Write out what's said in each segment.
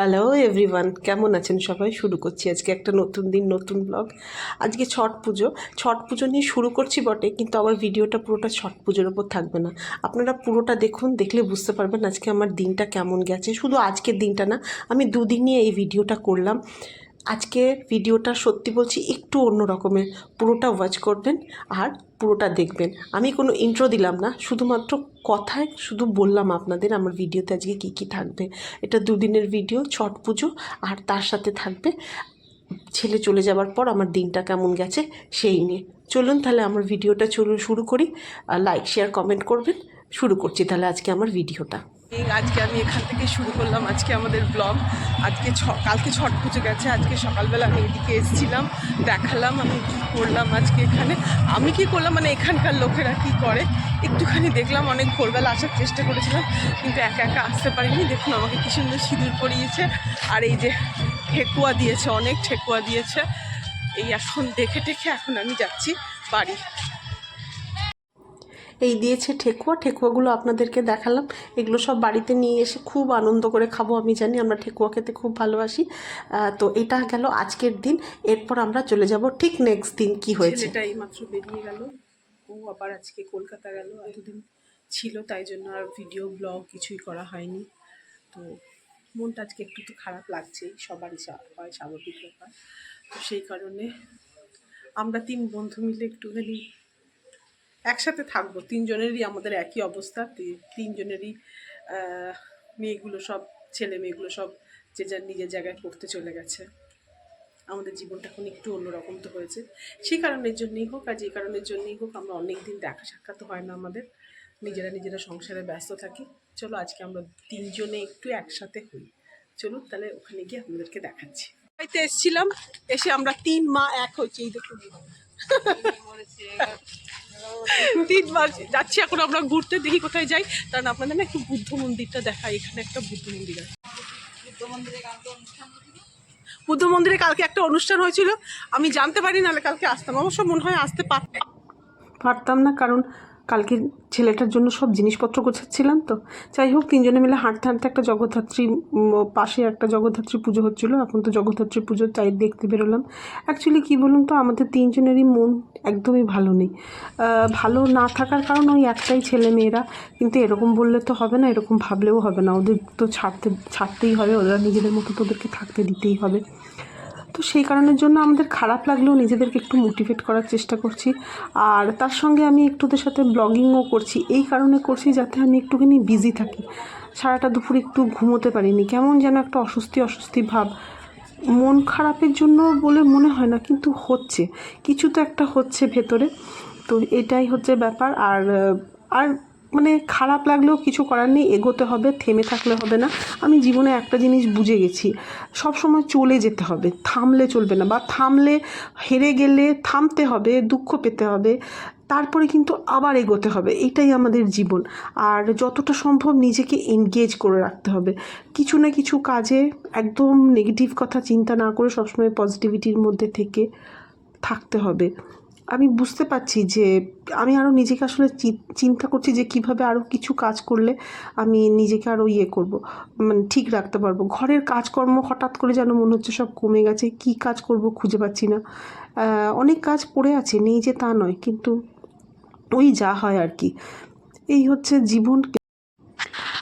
Hello everyone কেমন আছেন সবাই? শুরু করছি আজকে একটা নতুন দিন, নতুন ব্লগ আজকে ছট পুজো। ছট পুজো নিয়ে শুরু করছি বটে, কিন্তু আমার ভিডিওটা পুরোটা ছট পুজোর ওপর থাকবে না। আপনারা পুরোটা দেখুন, দেখলে বুঝতে পারবেন আজকে আমার দিনটা কেমন গেছে। শুধু আজকের দিনটা না, আমি দুদিন নিয়ে এই ভিডিওটা করলাম। আজকে ভিডিওটা সত্যি বলছি একটু অন্য রকমের। পুরোটা ওয়াচ করবেন, আর পুরোটা দেখবেন। আমি কোনো ইন্ট্রো দিলাম না, শুধুমাত্র কথায় শুধু বললাম আপনাদের আমার ভিডিওতে আজকে কি কি থাকবে। এটা দুদিনের ভিডিও ছট পুজো, আর তার সাথে থাকবে ছেলে চলে যাবার পর আমার দিনটা কেমন গেছে সেই নিয়ে। চলুন তাহলে আমার ভিডিওটা চলুন শুরু করি। লাইক শেয়ার কমেন্ট করবেন। শুরু করছি তাহলে আজকে আমার ভিডিওটা আজকে আমি এখান থেকে শুরু করলাম আজকে আমাদের ব্লগ আজকে ছ, কালকে ছট পুজো গেছে, আজকে সকালবেলা আমি এদিকে এসেছিলাম, দেখালাম আমি কী করলাম আজকে এখানে। আমি কি করলাম মানে এখানকার লোকেরা কি করে? একটুখানি দেখলাম, অনেক ভোরবেলা আসার চেষ্টা করেছিলাম, কিন্তু একা একা আসতে পারিনি। দেখুন, আমাকে কি সুন্দর সিঁদুর পরিয়েছে, আর এই যে ঠেকুয়া দিয়েছে, অনেক ঠেকুয়া দিয়েছে। এই এখন দেখে টেখে এখন আমি যাচ্ছি বাড়ি। এই দিয়েছে ঠেকুয়া। ঠেকুয়াগুলো আপনাদেরকে দেখালাম। এগুলো সব বাড়িতে নিয়ে এসে খুব আনন্দ করে খাব আমি জানি। আমরা ঠেকুয়া খেতে খুব ভালোবাসি। তো এটা গেল আজকের দিন। এরপর আমরা চলে যাব ঠিক নেক্সট দিন কি হয়েছে। ছেলেটা এইমাত্র বেরিয়ে গেল। ও আবার আজকে কলকাতা গেল। এতদিন ছিল তাই জন্য আর ভিডিও ব্লগ কিছুই করা হয়নি। তো মনটা আজকে একটু তো খারাপ লাগছেই সবারই হয় স্বাভাবিক ব্যাপার। তো সেই কারণে আমরা তিন বন্ধু মিলে একটুখানি একসাথে থাকব। তিনজনেরই আমাদের একই অবস্থা। তিনজনেরই মেয়েগুলো সব, ছেলে মেয়েগুলো সব যে যার নিজের জায়গায় পড়তে চলে গেছে। আমাদের জীবনটা এখন একটু অন্যরকম তো হয়েছে। সেই কারণের জন্যই হোক আর যে কারণের জন্যই হোক, আমরা অনেক দিন দেখা সাক্ষাৎ হয় না আমাদের। নিজেরা নিজেরা সংসারে ব্যস্ত থাকি। চলো আজকে আমরা তিনজনে একটু একসাথে হই। চলুন তাহলে ওখানে গিয়ে আপনাদেরকে দেখাচ্ছি। বাড়িতে এসেছিলাম, এসে আমরা তিন মা এক হয়েছি, এই দেখুন। তিনবার যাচ্ছি এখন আমরা ঘুরতে দেখি কোথায় যাই। কারণ আপনাদের না একটু বুদ্ধ মন্দিরটা দেখাই এখানে একটা বুদ্ধ মন্দির আছে। বুদ্ধ মন্দিরে কালকে একটা অনুষ্ঠান হয়েছিল। আমি জানতে পারি নাহলে কালকে আসতাম। অবশ্য মনে হয় আসতে পারতাম। পারতাম না কারণ কালকে ছেলেটার জন্য সব জিনিসপত্র গোছাচ্ছিলাম তো। যাই হোক, তিনজনে মিলে হাঁটতে হাঁটতে একটা জগদ্ধাত্রী পাশে একটা জগদ্ধাত্রী পুজো হচ্ছিল। এখন তো জগদ্ধাত্রী পুজো তাই দেখতে বেরোলাম। অ্যাকচুয়ালি কী বলুন তো, আমাদের তিনজনেরই মন একদমই ভালো নেই। ভালো না থাকার কারণ ওই একটাই ছেলে মেয়েরা। কিন্তু এরকম বললে তো হবে না, এরকম ভাবলেও হবে না। ওদের তো ছাড়তে, ছাড়তেই হবে। ওরা নিজেদের মতো তো ওদেরকে থাকতে দিতেই হবে। তো সেই কারণের জন্য আমাদের খারাপ লাগলেও নিজেদেরকে একটু মোটিভেট করার চেষ্টা করছি। আর তার সঙ্গে আমি একটু ওদের সাথে ব্লগিংও করছি। এই কারণে করছি যাতে আমি একটুখানি বিজি থাকি। সারাটা দুপুর একটু ঘুমোতে পারিনি। কেমন যেন একটা অস্বস্তি অস্বস্তি ভাব। মন খারাপের জন্য বলে মনে হয় না, কিন্তু হচ্ছে। কিছু তো একটা হচ্ছে ভেতরে। তো এটাই হচ্ছে ব্যাপার। আর আর মানে খারাপ লাগলেও কিছু করার নেই, এগোতে হবে, থেমে থাকলে হবে না। আমি জীবনে একটা জিনিস বুঝে গেছি সব সময় চলে যেতে হবে, থামলে চলবে না বা থামলে হেরে গেলে থামতে হবে, দুঃখ পেতে হবে, তারপরে কিন্তু আবার এগোতে হবে, এটাই আমাদের জীবন। আর যতটা সম্ভব নিজেকে এনগেজ করে রাখতে হবে। কিছু না কিছু কাজে একদম নেগেটিভ কথা চিন্তা না করে সবসময় পজিটিভিটির মধ্যে থেকে থাকতে হবে। আমি বুঝতে পারছি যে আমি আরও নিজেকে আসলে চিন্তা করছি যে কীভাবে আরও কিছু কাজ করলে আমি নিজেকে আরও ইয়ে করব মানে ঠিক রাখতে পারব। ঘরের কাজকর্ম হঠাৎ করে যেন মনে হচ্ছে সব কমে গেছে, কি কাজ করব খুঁজে পাচ্ছি না। অনেক কাজ পড়ে আছে, নেই যে তা নয়, কিন্তু ওই যা হয় আর কি। এই হচ্ছে জীবন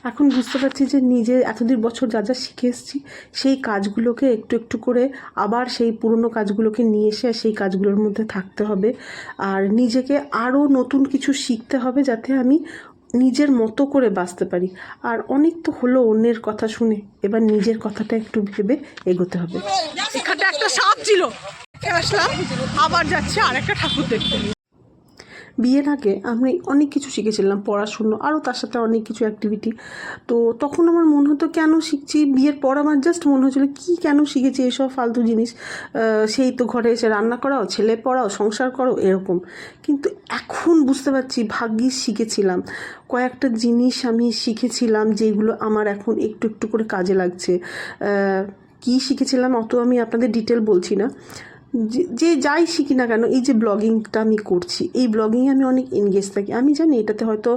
এখন বুঝতে পারছি যে নিজে এতদিন বছর যা যা শিখে এসেছি, সেই কাজগুলোকে একটু একটু করে আবার সেই পুরনো কাজগুলোকে নিয়ে এসে সেই কাজগুলোর মধ্যে থাকতে হবে। আর নিজেকে আরও নতুন কিছু শিখতে হবে যাতে আমি নিজের মতো করে বাঁচতে পারি। আর অনেক তো হলো অন্যের কথা শুনে, এবার নিজের কথাটা একটু ভেবে এগোতে হবে। একটা সাপ ছিল। আসলাম আবার যাচ্ছে আর একটা ঠাকুর দেখতে। বিয়ের আগে আমি অনেক কিছু শিখেছিলাম, পড়াশুনো আরও তার সাথে অনেক কিছু অ্যাক্টিভিটি তো তখন আমার মনে হতো কেন শিখছি? বিয়ের পর আমার জাস্ট মনে হচ্ছিল, কী কেন শিখেছি এসব ফালতু জিনিস? সেই তো ঘরে এসে রান্না করাও, ছেলে পড়াও, সংসার করো, এরকম। কিন্তু এখন বুঝতে পারছি ভাগ্যিস শিখেছিলাম। কয়েকটা জিনিস আমি শিখেছিলাম যেগুলো আমার এখন একটু একটু করে কাজে লাগছে। কী শিখেছিলাম অত আমি আপনাদের ডিটেল বলছি না। যে যাই শিখি না কেন, এই যে ব্লগিংটা আমি করছি, এই ব্লগিংয়ে আমি অনেক এনগেজ থাকি। আমি জানি এটাতে হয়তো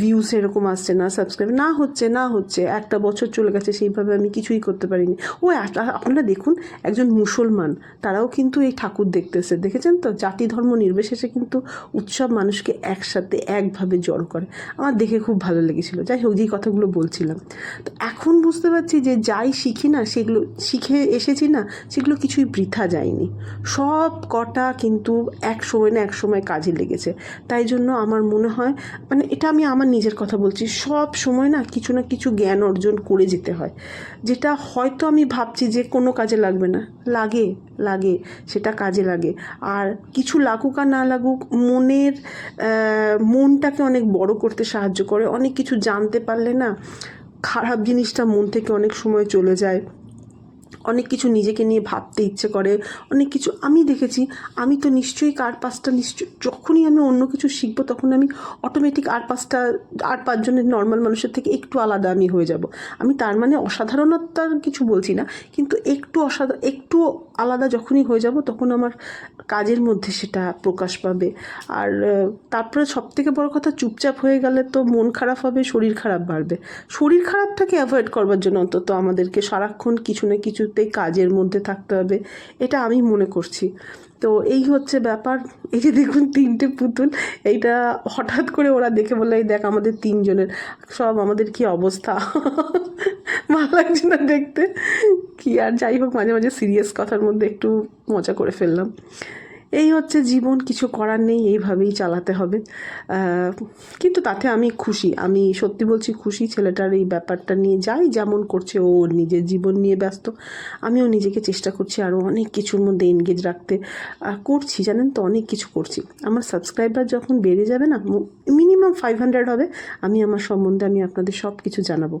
ভিউস এরকম আসছে না সাবস্ক্রাইব না হচ্ছে না হচ্ছে, একটা বছর চলে গেছে, সেইভাবে আমি কিছুই করতে পারিনি। ও আপনারা দেখুন, একজন মুসলমান, তারাও কিন্তু এই ঠাকুর দেখতেছে, দেখেছেন তো? জাতি ধর্ম নির্বিশেষে কিন্তু উৎসব মানুষকে একসাথে, একভাবে জড়ো করে। আমার দেখে খুব ভালো লেগেছিলো, যাই হোক, যেই কথাগুলো বলছিলাম। তো এখন বুঝতে পারছি যে যাই শিখি না, সেগুলো, শিখে এসেছি না, সেগুলো কিছুই বৃথা যায়নি। সব কটা কিন্তু এক সময় না এক সময় কাজে লেগেছে। তাই জন্য আমার মনে হয় মানে এটা আমি আমার নিজের কথা বলছি, সব সময় না কিছু না কিছু জ্ঞান অর্জন করে যেতে হয়। যেটা হয়তো আমি ভাবছি যে কোনো কাজে লাগবে না। লাগে লাগে, সেটা কাজে লাগে। আর কিছু লাগুক আর না লাগুক, মনের মনটাকে অনেক বড় করতে সাহায্য করে। অনেক কিছু জানতে পারলে না খারাপ জিনিসটা মন থেকে অনেক সময় চলে যায়। অনেক কিছু নিজেকে নিয়ে ভাবতে ইচ্ছে করে, অনেক কিছু আমি দেখেছি। আমি তো নিশ্চয়ই আর পাঁচটা নিশ্চয় যখনই আমি অন্য কিছু শিখব তখন আমি অটোমেটিক আর পাঁচটা, আর পাঁচজনের নর্মাল মানুষের থেকে একটু আলাদা আমি হয়ে যাব। আমি তার মানে অসাধারণতার কিছু বলছি না, কিন্তু একটু অসাধা, একটু আলাদা যখনই হয়ে যাব তখন আমার কাজের মধ্যে সেটা প্রকাশ পাবে। আর তারপরে সব থেকে বড় কথা চুপচাপ হয়ে গেলে তো মন খারাপ হবে, শরীর খারাপ বাড়বে। শরীর খারাপটাকে অ্যাভয়েড করবার জন্য অন্তত আমাদেরকে সারাক্ষণ কিছু না কিছুতেই কাজের মধ্যে থাকতে হবে। এটা আমি মনে করছি। তো এই হচ্ছে ব্যাপার। এই যে দেখুন তিনটে পুতুল, এইটা হঠাৎ করে ওরা দেখে বলল, এই দেখ আমাদের তিনজনের, সব আমাদের কি অবস্থা? ভালো লাগছে না দেখতে। কি আর, যাই হোক, মাঝে মাঝে সিরিয়াস কথার মধ্যে একটু মজা করে ফেললাম। এই হচ্ছে জীবন, কিছু করার নেই, এইভাবেই চালাতে হবে। কিন্তু তাতে আমি খুশি, আমি সত্যি বলছি খুশি, ছেলেটার এই ব্যাপারটা নিয়ে যাই যেমন করছে, ও নিজের জীবন নিয়ে ব্যস্ত, আমিও নিজেকে চেষ্টা করছি আরও অনেক কিছুর মধ্যে এনগেজ রাখতে। করছি, জানেন তো, অনেক কিছু করছি। আমার সাবস্ক্রাইবার যখন বেড়ে যাবে না মিনিমাম ফাইভ হান্ড্রেড হবে, আমি আমার সম্বন্ধে আমি আপনাদের সব কিছু জানাব।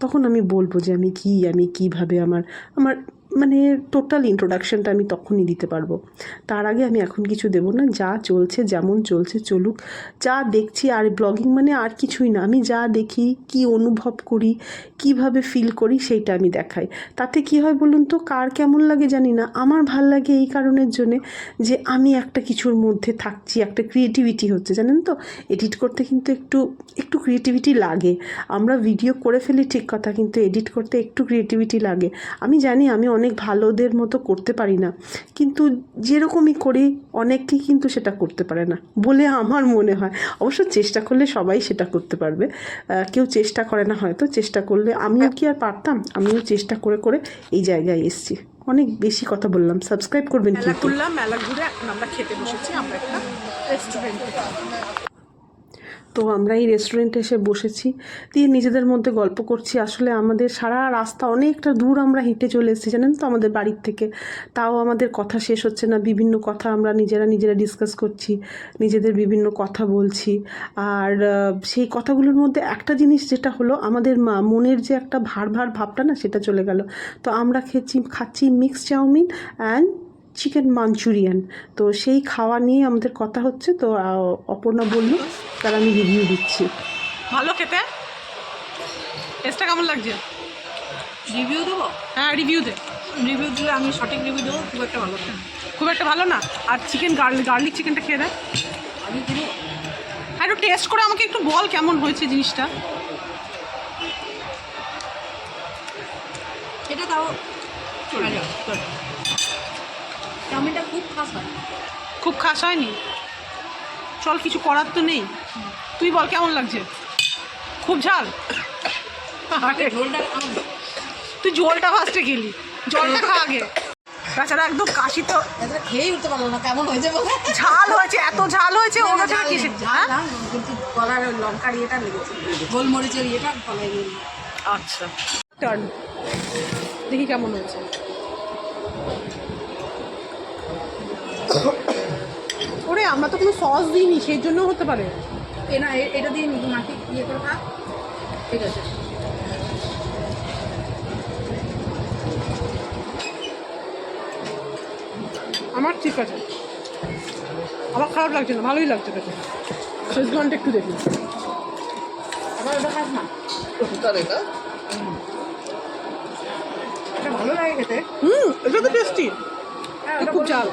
তখন আমি বলব যে আমি কি, আমি কীভাবে আমার আমার মানে টোটাল ইন্ট্রোডাকশনটা আমি তখনই দিতে পারব। তার আগে আমি এখন কিছু দেবো না, যা চলছে, যেমন চলছে, চলুক। যা দেখছি আর ব্লগিং মানে আর কিছুই না। আমি যা দেখি, কি অনুভব করি, কীভাবে ফিল করি, সেইটা আমি দেখাই। তাতে কি হয় বলুন তো, কার কেমন লাগে জানি না। আমার ভালো লাগে এই কারণের জন্যে যে আমি একটা কিছুর মধ্যে থাকছি, একটা ক্রিয়েটিভিটি হচ্ছে, জানেন তো? এডিট করতে কিন্তু একটু একটু ক্রিয়েটিভিটি লাগে। আমরা ভিডিও করে ফেলি ঠিক কথা, কিন্তু এডিট করতে একটু ক্রিয়েটিভিটি লাগে। আমি জানি আমি অনেক ভালোদের মতো করতে পারি না। কিন্তু যেরকমই করি অনেকেই কিন্তু সেটা করতে পারে না বলে আমার মনে হয়। অবশ্য চেষ্টা করলে সবাই সেটা করতে পারবে। কেউ চেষ্টা করে না হয়তো, চেষ্টা করলে আমিও কি আর পারতাম? আমিও চেষ্টা করে করে এই জায়গায় এসেছি। অনেক বেশি কথা বললাম। সাবস্ক্রাইব করবেন মেলা করলাম মেলা ঘুরে এখন আমরা খেতে বসেছি। আমরা একটা রেস্টুরেন্টে তো আমরা এই রেস্টুরেন্টে এসে বসেছি। দিয়ে নিজেদের মধ্যে গল্প করছি। আসলে আমাদের সারা রাস্তা অনেকটা দূর আমরা হেঁটে চলে এসেছি, জানেন তো? আমাদের বাড়ির থেকে। তাও আমাদের কথা শেষ হচ্ছে না। বিভিন্ন কথা আমরা নিজেরা নিজেরা ডিসকাস করছি, নিজেদের বিভিন্ন কথা বলছি। আর সেই কথাগুলোর মধ্যে একটা জিনিস যেটা হলো, আমাদের মা, মনের যে একটা ভার ভার ভাবটা না, সেটা চলে গেল। তো আমরা খেয়েছি, খাচ্ছি mix chowmein and chicken manchurian তো সেই খাওয়া নিয়ে আমাদের কথা হচ্ছে। তো অপর্ণা বলল তার আমি রিভিউ দিচ্ছি। ভালো খেতে? টেস্টটা কেমন লাগছে? রিভিউ দেবো? হ্যাঁ রিভিউ দে। রিভিউ দিলে আমি সঠিক রিভিউ দেবো খুব একটা ভালো না। খুব একটা ভালো না? আর চিকেন গার্লিক গার্লিক চিকেনটা খেয়ে দেয় আমি দেবো আর একটু টেস্ট করে আমাকে একটু বল কেমন হয়েছে জিনিসটা। এটা তাও চলে যাবে চাউমিনটা খুব খাস হয়। খুব খাস হয়নি? চল কিছু করার তো নেই। তুই বল কেমন লাগছে? খুব ঝাল। তুই জলটা ফার্স্টে খেলি। জলটা খা আগে। তাছাড়া একদম কাশি তো খেয়েই উঠতে পারল না কেমন হয়েছে বলে? ঝাল হয়েছে এত ঝাল হয়েছে ওরা ছাড়া কিসে ঝাল কিন্তু গলার লঙ্কার ইয়েটা লেগেছে। গোলমরিচের ইয়েটা গলায় আচ্ছা। টার্ন দেখি কেমন হয়েছে। ওরে আমরা তো কোনো সস দিইনি সেই জন্য হতে পারে। এ না এ- এটা দিয়ে মাটি ইয়ে করে খা। ঠিক আছে। আমার ঠিক আছে। আমার খারাপ লাগছে না ভালোই লাগছে খেতে। শেষ ঘণ্টা একটু দেখি। আবার ওটা খাস না? এটা? ভালো লাগে খেতে। হুম। এটা তো টেস্টি হ্যাঁ, ওটা খুব। ঝাল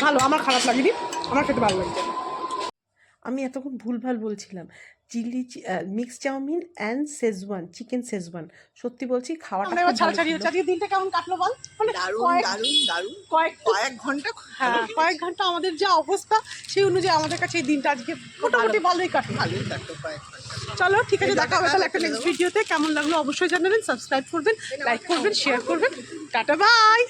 ভালো আমার খারাপ লাগেনি। আমার খেতে ভালো লাগছে। আমি এতক্ষণ ভুলভাল বলছিলাম। Chilli mix chowmein and schezwan chicken schezwan সত্যি বলছি খাওয়াটা দিনটা কেমন কাটলো বল? মানে দারুণ দারুণ দারুণ। কয়েক কয়েক ঘণ্টা হ্যাঁ কয়েক ঘণ্টা আমাদের যা অবস্থা সেই অনুযায়ী আমাদের কাছে এই দিনটা আজকে মোটামুটি ভালোই কাটলো। ভালোই কাটলো কয়েক চলো ঠিক আছে দেখা হবে তাহলে একটা নেক্সট ভিডিওতে কেমন লাগল অবশ্যই জানাবেন সাবস্ক্রাইব করবেন লাইক করবেন শেয়ার করবেন। Tata bye